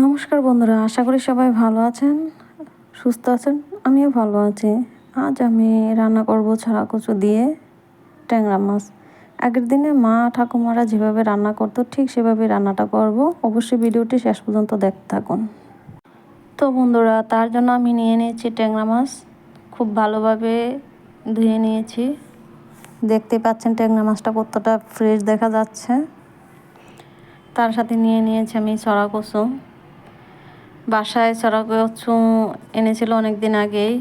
নমস্কার বন্ধুরা, আশা করি সবাই ভালো আছেন, সুস্থ আছেন, আমিও ভালো আছি। আজ আমি রান্না করব ছাড়া কচু দিয়ে ট্যাংরা মাছ। আগের দিনে মা ঠাকুমারা যেভাবে রান্না করতো, ঠিক সেভাবে রান্নাটা করব। অবশ্যই ভিডিওটি শেষ পর্যন্ত দেখতে থাকুন। তো বন্ধুরা, তার জন্য আমি নিয়ে নিয়েছি ট্যাংরা মাছ। খুব ভালোভাবে ধুয়ে নিয়েছি। দেখতে পাচ্ছেন ট্যাংরা মাছটা কতটা ফ্রেশ দেখা যাচ্ছে। তার সাথে নিয়ে নিয়েছি আমি চড়া কচু বাসায় চড়া কচু এনেছিল অনেক দিন আগেই।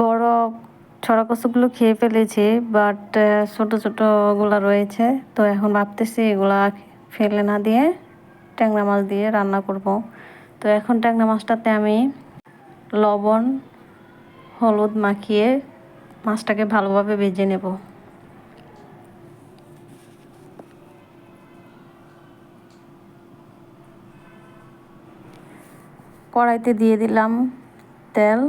বড় ছড়া কচুগুলো খেয়ে ফেলেছি বাট ছোট ছোটোগুলো রয়েছে। তো এখন ভাবতেছি এগুলা ফেলে না দিয়ে ট্যাংরা মাছ দিয়ে রান্না করব। তো এখন ট্যাংরা মাছটাতে আমি লবণ, হলুদ মাখিয়ে মাছটাকে ভালোভাবে ভেজে নেব। কড়াইতে দিয়ে দিলাম তেল,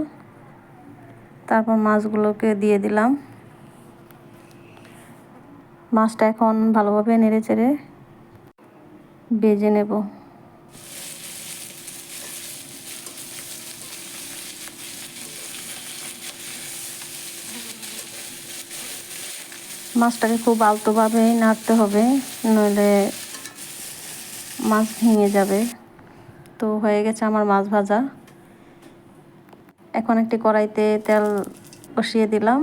তারপর মাছগুলোকে দিয়ে দিলাম। মাছটা এখন ভালোভাবে নেড়ে চেড়ে বেজে নেব। মাছটাকে খুব আলতোভাবেই নাড়তে হবে, নইলে মাছ ভেঙে যাবে। তো হয়ে গেছে আমার মাছ ভাজা। এখন একটি কড়াইতে তেল বসিয়ে দিলাম,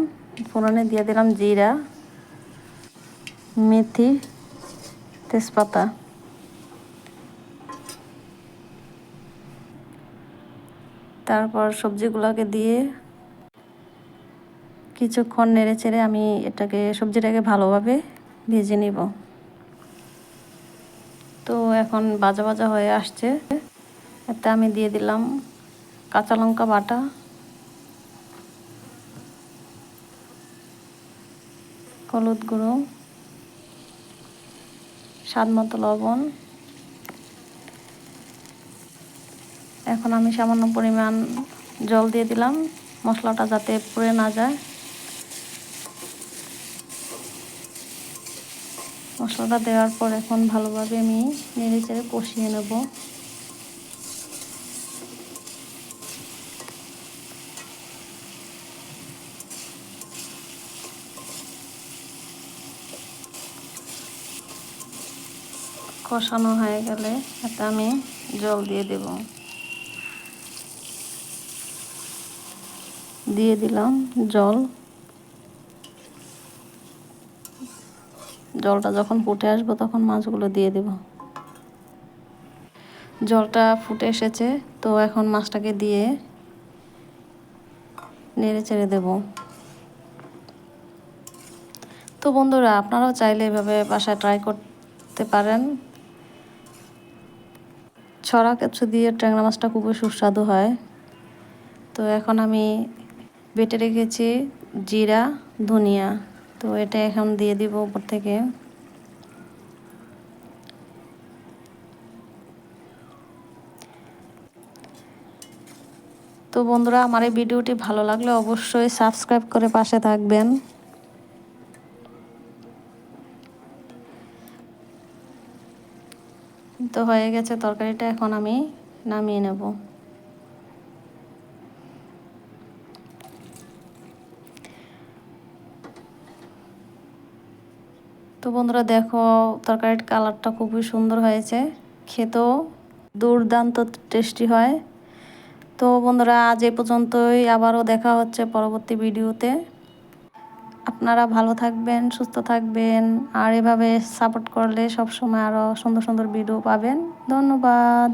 ফোড়নে দিয়ে দিলাম জিরা, মেথি, তেজপাতা। তারপর সবজিগুলোকে দিয়ে কিছুক্ষণ নেড়ে চেড়ে আমি এটাকে, সবজিটাকে ভালোভাবে ভেজে নিব। তো এখন বাজা বাজা হয়ে আসছে। এতে আমি দিয়ে দিলাম কাঁচা লঙ্কা বাটা। হলুদ গুঁড়ো। স্বাদ মতো লবণ। এখন আমি সামান্য পরিমাণ জল দিয়ে দিলাম, মশলাটা যাতে পুড়ে না যায়। মশলাটা দেওয়ার পর এখন ভালোভাবে আমি নেড়ে চেড়ে কষিয়ে নেব। কষানো হয়ে গেলে এটা আমি জল দিয়ে দেব। দিয়ে দিলাম জল। জলটা যখন ফুটে আসব তখন মাছগুলো দিয়ে দেব। জলটা ফুটে এসেছে, তো এখন মাছটাকে দিয়ে নেড়ে চেড়ে দেব। তো বন্ধুরা, আপনারাও চাইলে এভাবে বাসায় ট্রাই করতে পারেন। ছড়া কিছু দিয়ে ট্যাংরা মাছটা খুবই সুস্বাদু হয়। তো এখন আমি বেটে রেখেছি জিরা, ধনিয়া। তো এটা এখন দিয়ে দিব উপর থেকে। তো বন্ধুরা, আমার এই ভিডিওটি ভালো লাগলে অবশ্যই সাবস্ক্রাইব করে পাশে থাকবেন। তো হয়ে গেছে তরকারিটা, এখন আমি নামিয়ে নেব। তো বন্ধুরা, দেখো, তরকারির কালারটা খুবই সুন্দর হয়েছে। খেতেও দুর্দান্ত টেস্টি হয়। তো বন্ধুরা, আজ এ পর্যন্তই। আবারও দেখা হচ্ছে পরবর্তী ভিডিওতে। আপনারা ভালো থাকবেন, সুস্থ থাকবেন, আর এভাবে সাপোর্ট করলে সবসময় আরও সুন্দর সুন্দর ভিডিও পাবেন। ধন্যবাদ।